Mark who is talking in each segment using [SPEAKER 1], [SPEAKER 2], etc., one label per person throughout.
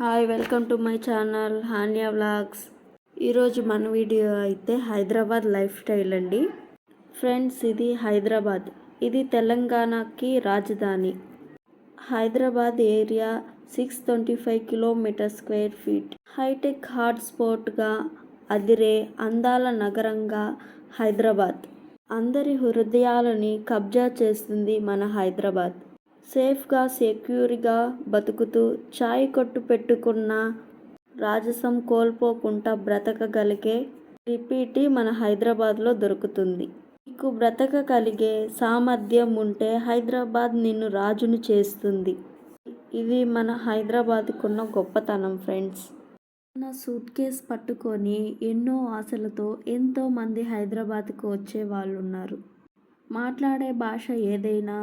[SPEAKER 1] Hi welcome to my channel Hanya vlogs. ఈరోజు మన video అయితే హైదరాబాద్ లైఫ్ స్టైల్ అండి. ఫ్రెండ్స్ ఇది హైదరాబాద్. ఇది తెలంగాణకి రాజధాని. Hyderabad area six twenty five kilometre square feet. Hitech హాట్స్పాట్గా అదిరే అందాల నగరంగా హైదరాబాద్. అందరి హృదయాలని కబ్జా చేస్తుంది మన హైదరాబాద్. సేఫ్గా సెక్యూర్గా బతుకుతూ చాయ్ కొట్టు పెట్టుకున్న రాజసం కోల్పోకుండా బ్రతకగలిగే రిపీటి మన హైదరాబాద్లో దొరుకుతుంది. నీకు బ్రతకగలిగే సామర్థ్యం ఉంటే హైదరాబాద్ నిన్ను రాజును చేస్తుంది. ఇది మన హైదరాబాద్కున్న గొప్పతనం ఫ్రెండ్స్. నా సూట్ కేస్ పట్టుకొని ఎన్నో ఆశలతో ఎంతోమంది హైదరాబాద్కు వచ్చే వాళ్ళు ఉన్నారు మాట్లాడే భాష ఏదైనా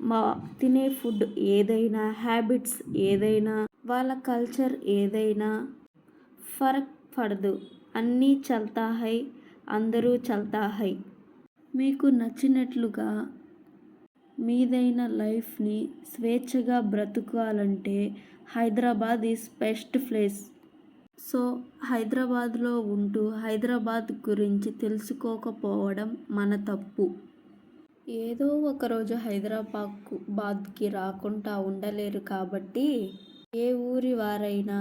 [SPEAKER 1] మా తినే ఫుడ్ ఏదైనా హ్యాబిట్స్ ఏదైనా వాళ్ళ కల్చర్ ఏదైనా ఫరక్ పడదు. అన్నీ చల్తా హై అందరూ చల్తా హై. మీకు నచ్చినట్లుగా మీదైన లైఫ్ని స్వేచ్ఛగా బ్రతుకాలంటే Hyderabad is best place. So హైదరాబాద్లో ఉంటూ హైదరాబాద్ గురించి తెలుసుకోకపోవడం మన తప్పు. ఏదో ఒకరోజు హైదరాబాద్కు బాద్కి రాకుండా ఉండలేరు కాబట్టి ఏ ఊరి వారైనా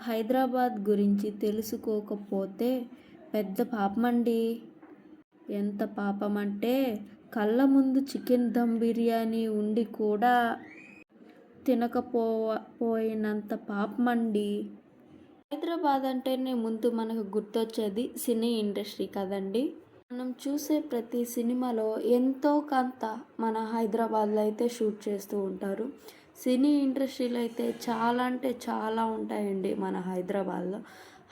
[SPEAKER 1] హైదరాబాద్ గురించి తెలుసుకోకపోతే పెద్ద పాపమండి. ఎంత పాపం అంటే కళ్ళ ముందు చికెన్ దమ్ బిర్యానీ ఉండి కూడా తినకపోయినంత పాపమండి. హైదరాబాద్ అంటేనే ముందు మనకు గుర్తొచ్చేది సినీ ఇండస్ట్రీ కదండి. మనం చూసే ప్రతి సినిమాలో ఎంతో కొంత మన హైదరాబాద్లో అయితే షూట్ చేస్తూ ఉంటారు. సినీ ఇండస్ట్రీలో అయితే చాలా అంటే చాలా ఉంటాయండి మన హైదరాబాద్లో.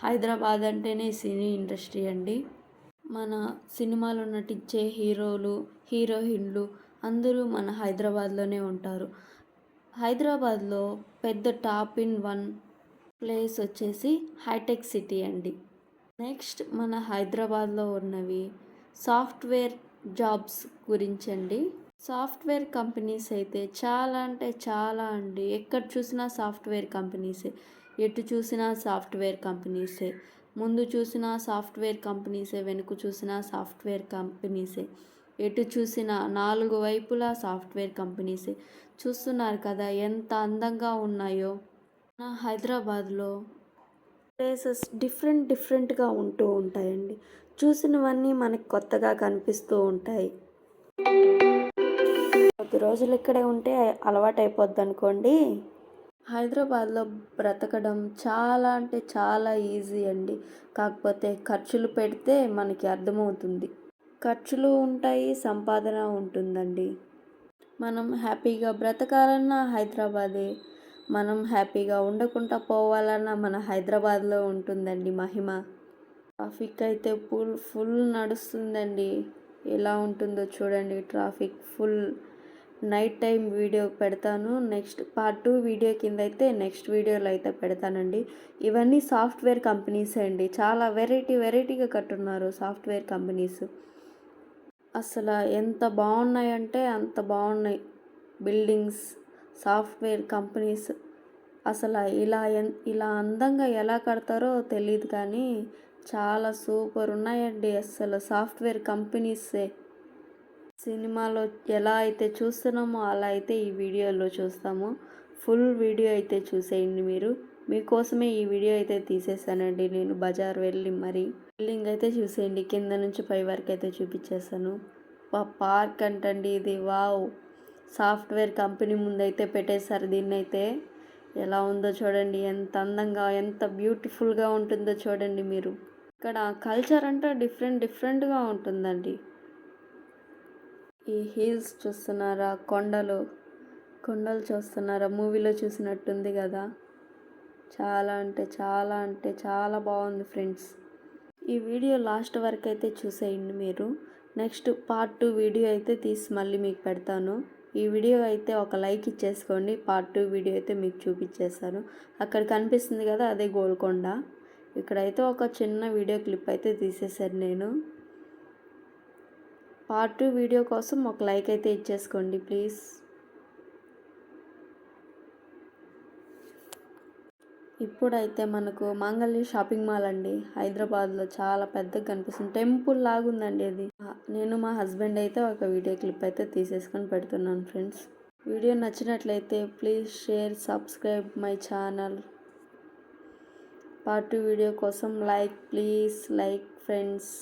[SPEAKER 1] హైదరాబాద్ అంటేనే సినీ ఇండస్ట్రీ అండి. మన సినిమాలో నటించే హీరోలు హీరోయిన్లు అందరూ మన హైదరాబాద్లోనే ఉంటారు. హైదరాబాద్లో పెద్ద టాప్ ఇన్ వన్ ప్లేస్ వచ్చేసి హైటెక్ సిటీ అండి. నెక్స్ట్ మన హైదరాబాద్లో ఉన్నవి సాఫ్ట్వేర్ జాబ్స్ గురించి అండి సాఫ్ట్వేర్ కంపెనీస్ అయితే చాలా అంటే చాలా అండి. ఎక్కడ చూసినా సాఫ్ట్వేర్ కంపెనీసే. ఎటు చూసినా సాఫ్ట్వేర్ కంపెనీసే. ముందు చూసినా సాఫ్ట్వేర్ కంపెనీసే వెనుక చూసినా సాఫ్ట్వేర్ కంపెనీసే. ఎటు చూసినా నాలుగు వైపులా సాఫ్ట్వేర్ కంపెనీసే. చూస్తున్నారు కదా ఎంత అందంగా ఉన్నాయో. నా హైదరాబాద్లో ప్లేసెస్ డిఫరెంట్ డిఫరెంట్గా ఉంటూ ఉంటాయండి. చూసినవన్నీ మనకి కొత్తగా కనిపిస్తూ ఉంటాయి. కొద్ది రోజులు ఇక్కడే ఉంటే అలవాటు అయిపోద్ది అనుకోండి హైదరాబాద్లో బ్రతకడం చాలా అంటే చాలా ఈజీ అండి. కాకపోతే ఖర్చులు పెడితే మనకి అర్థమవుతుంది. ఖర్చులు ఉంటాయి సంపాదన ఉంటుందండి. మనం హ్యాపీగా బ్రతకాలన్నా హైదరాబాదే. మనం హ్యాపీగా ఉండకుండా పోవాలన్నా మన హైదరాబాద్లో ఉంటుందండి మహిమ. ట్రాఫిక్ అయితే ఫుల్ ఫుల్ నడుస్తుందండి. ఎలా ఉంటుందో చూడండి traffic. Full night time video పెడతాను. నెక్స్ట్ పార్ట్ టూ వీడియో కింద అయితే నెక్స్ట్ వీడియోలో అయితే పెడతానండి. ఇవన్నీ సాఫ్ట్వేర్ కంపెనీస్ అండి. చాలా వెరైటీ వెరైటీగా కట్టున్నారు సాఫ్ట్వేర్ కంపెనీస్. అసలు ఎంత బాగున్నాయంటే అంత బాగున్నాయి బిల్డింగ్స్ సాఫ్ట్వేర్ కంపెనీస్. అసలు ఇలా ఇలా అందంగా ఎలా కడతారో తెలియదు కానీ చాలా సూపర్ ఉన్నాయండి అసలు సాఫ్ట్వేర్ కంపెనీసే. సినిమాలో ఎలా అయితే చూస్తున్నామో అలా అయితే ఈ వీడియోలో చూస్తాము. ఫుల్ వీడియో అయితే చూసేయండి మీరు. మీకోసమే ఈ వీడియో అయితే తీసేసానండి నేను బజార్ వెళ్ళి మరి. బిల్డింగ్ అయితే చూసేయండి. కింద నుంచి పై వరకు అయితే చూపించేస్తాను. పార్క్ అంటండి ఇది. వావ్! సాఫ్ట్వేర్ కంపెనీ ముందైతే పెట్టేశారు దీన్ని అయితే ఎలా ఉందో చూడండి. ఎంత అందంగా ఎంత బ్యూటిఫుల్గా ఉంటుందో చూడండి మీరు. ఇక్కడ కల్చర్ అంటే డిఫరెంట్ డిఫరెంట్గా ఉంటుందండి. ఈ హీల్స్ చూస్తున్నారా? కొండలు. కొండలు చూస్తున్నారా? మూవీలో చూసినట్టుంది కదా. చాలా అంటే చాలా అంటే చాలా బాగుంది ఫ్రెండ్స్ ఈ వీడియో లాస్ట్ వరకు అయితే చూసేయండి మీరు. నెక్స్ట్ పార్ట్ టూ వీడియో అయితే తీసి మళ్ళీ మీకు పెడతాను. ఈ వీడియో అయితే ఒక లైక్ ఇచ్చేసుకోండి. పార్ట్ టూ వీడియో అయితే మీకు చూపించేస్తాను. అక్కడ కనిపిస్తుంది కదా అదే గోల్కొండ. ఇక్కడైతే ఒక చిన్న వీడియో క్లిప్ అయితే తీసేశాను నేను. పార్ట్ టూ వీడియో కోసం ఒక లైక్ అయితే ఇచ్చేసుకోండి ప్లీజ్. ఇప్పుడైతే మనకు మాంగళ్య షాపింగ్ మాల్ అండి. హైదరాబాద్లో చాలా పెద్దగా కనిపిస్తుంది. టెంపుల్ లాగా ఉందండి అది. నేను మా హస్బెండ్ అయితే ఒక వీడియో క్లిప్ అయితే తీసేసుకొని పెడుతున్నాను ఫ్రెండ్స్. వీడియో నచ్చినట్లయితే please share subscribe my channel. Part two video కోసం లైక్ ప్లీజ్ లైక్ ఫ్రెండ్స్.